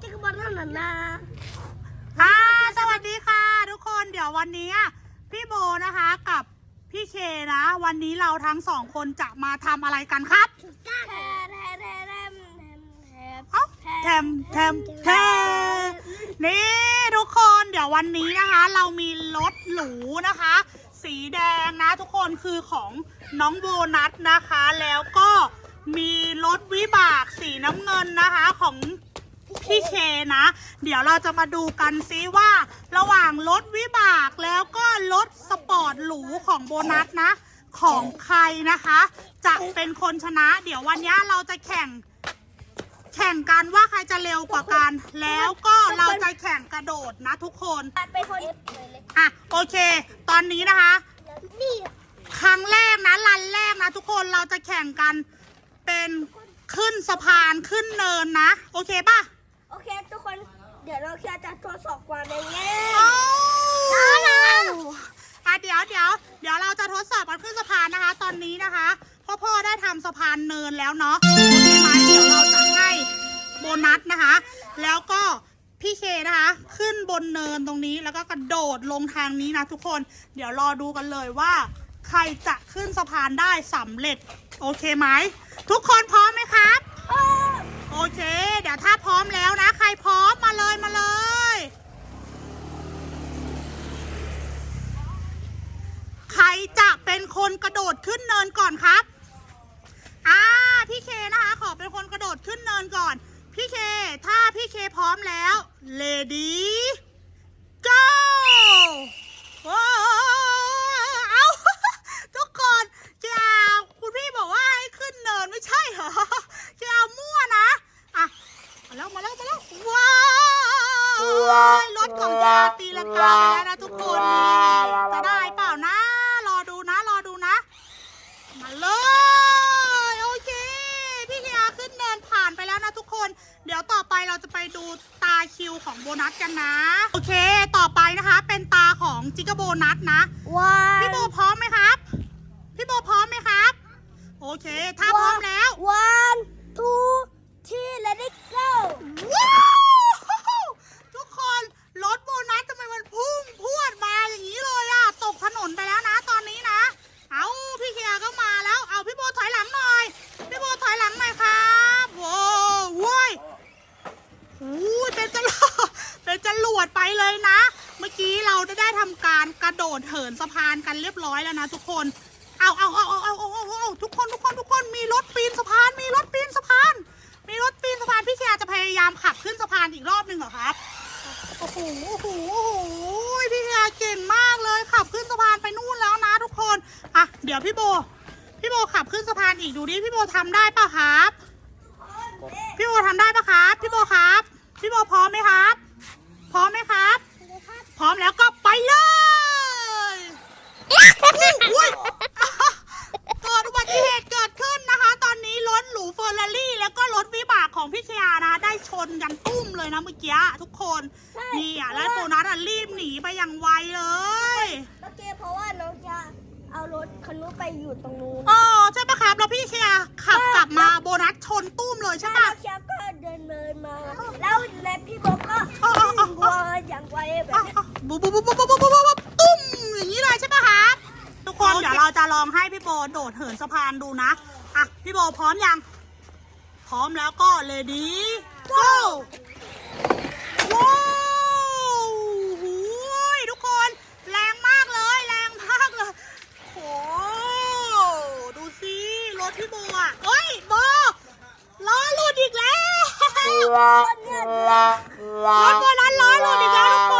จิกบอลนั่นน่ะค่ะสวัสดีค่ะ ทุกคนเดี๋ยววันนี้อะพี่โบนะคะกับพี่เคนะ วันนี้เราทั้งสองคนจะมาทำอะไรกันครับแทแทแทแทแทแทเอ้าแทมแทมแทมนี่ทุกคนเดี๋ยววันนี้นะคะ เรามีรถหรูนะคะ สีแดงนะทุกคนคือของน้องโบนัสนะคะ แล้วก็มีรถวิบากสีน้ำเงินนะคะของ พี่เคนะ เดี๋ยวเราจะมาดูกันซิว่า ระหว่างรถวิบากแล้วก็รถสปอร์ตหรูของโบนัสนะ ของใครนะคะ จะเป็นคนชนะ เดี๋ยววันนี้เราจะแข่ง แข่งกันว่าใครจะเร็วกว่ากัน แล้วก็เราจะแข่งกระโดดนะทุกคนเป็นคนอะโอเค ตอนนี้นะคะ นี่ครั้งแรกนะรันแรกนะทุกคนเราจะแข่งกันเป็นขึ้นสะพานขึ้นเนินนะ โอเคป่ะ โอเค ทุกคน เดี๋ยวเราเคียจะทดสอบความแรงเงี้โอ้อะเดี๋ยวเดี๋ยวเดี๋ยวเราจะทดสอบกันขึ้นสะพานนะคะ ตอนนี้นะคะพ่อพ่อได้ทำสะพานเนินแล้วเนาะโอเคไหมเดี๋ยวเราจะให้โบนัสนะคะ แล้วก็พี่เคนะคะ ขึ้นบนเนินตรงนี้แล้วก็กระโดดลงทางนี้นะทุกคน เดี๋ยวรอดูกันเลยว่า ใครจะขึ้นสะพานได้สำเร็จ โอเคไหม ทุกคนพร้อมไหมครับโอ เค เดี๋ยวถ้าพร้อมแล้วนะ ใครพร้อมมาเลยมาเลย ใครจะเป็นคนกระโดดขึ้นเนินก่อนครับอ่าพี่เคนะคะ ขอเป็นคนกระโดดขึ้นเนินก่อน พี่เค ถ้าพี่เคพร้อมแล้วเลดี้ ว้าวเอา ทุกคนเจ้าคุณพี่บอกว่าให้ขึ้นเนินไม่ใช่เหรอเจ้ามั่วนะ อะ มาแล้วมาแล้วมาแล้วว้าวรถของยาตีลังกาไปแล้วนะทุกคนจะได้เปล่านะ รอดูนะ รอดูนะ มาเลย โอเค พี่เฮียขึ้นเนินผ่านไปแล้วนะทุกคน เดี๋ยวต่อไปเราจะไปดูตาคิวของโบนัสกันนะ โอเค ต่อไปนะคะ เป็นตาของจิกาโบนัสนะ ว้าพี่โบพร้อมไหมครับ พี่โบพร้อมไหมครับ โอเค ถ้าพร้อมแล้ว วันทูที่ let it go ว้าวทุกคนรถโบนัสทำไมมันพุ่งพรวดมาอย่างนี้เลยอะตกถนนไปแล้วนะตอนนี้นะ เอาพี่เคียร์ก็มาแล้ว เอาพี่โบถอยหลังหน่อย พี่โบถอยหลังหน่อยครับโว้วโว้ยโอ้ยเป็นจรวดเป็นจรวดไปเลยนะ เมื่อกี้ เราได้ได้ทำการกระโดดเหินสะพานกันเรียบร้อยแล้วนะทุกคน เอาเอาเอาเอาเอาเอาเอาเอาทุกคนทุกคนทุกคนมีรถปีนสะพาน มีรถปีนสะพาน มีรถปีนสะพานพี่เคียร์จะพยายามขับขึ้นสะพานอีกรอบหนึ่งเหรอครับ โอ้โหโอ้โหโอ้โหพี่เคียร์เก่งมากเลยขับขึ้นสะพานไปนู่นแล้วนะทุกคน อะเดี๋ยวพี่โบ พี่โบขับขึ้นสะพานอีกดูดิพี่โบทำได้ปะครับ พี่โบทำได้ปะครับ พี่โบครับ พี่โบพร้อมไหมครับ พร้อมไหมครับ พร้อมแล้วก็ อุ๊ยเกิดอุบัติเหตุเกิดขึ้นนะคะ ตอนนี้รถหรูเฟอร์รารี่แล้วก็รถวิบากของพี่เชียร์นะ ได้ชนกันตุ้มเลยนะเมื่อกี้ทุกคนใช่นี่อะแล้วโบนัสอะรีบหนีไปอย่างไวเลย เมื่อกี้เพราะว่าน้องจะเอารถคันนู้นไปอยู่ตรงนู้นอ๋อใช่ปะครับแล้วพี่เชียร์ขับกลับมาโบนัสชนตุ้มเลยใช่แล้ปะวเคียก็เดินเดินมา แล้วและพี่บอกก็อ๋ออ๋ออ๋อวิ่งวัวอย่างไวแบบอะนี้อะบุบบุบบุบบุบ จะลองให้พี่โบโดดเหินสะพานดูนะ อะ พี่โบพร้อมยัง พร้อมแล้วก็เลยดี go ว้าวหูยทุกคน แรงมากเลย แรงมากเลยโอ้ดูสิรถพี่โบอะเอ้ยโบล้อหลุดอีกแล้วคนเนี่ยรถโบนัสล้อหลุดอีกแล้วทุกคน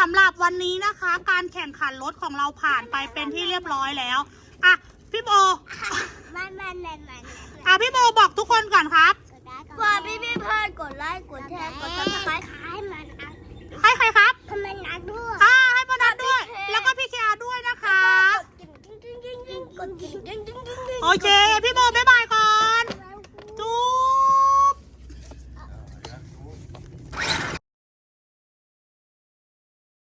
สำหรับวันนี้นะคะ การแข่งขันรถของเราผ่านไปเป็นที่เรียบร้อยแล้วอะพี่โบมันมันอะพี่โบบอกทุกคนก่อนครับฝากพี่พี่ๆเพื่อนกดไลค์กดแชร์กดซับสไครต์ให้มันอักให้ใครครับให้มันอักด้วยอ่าให้โบนัสด้วย แล้วก็พี่เคอาด้วยนะคะกดกิ่งกิ้งกิ้งกิ้งกิ้งกดกิ่งกิ้งกิ้งกิ้งกิ้งโอเคพี่โบบ๊ายบาย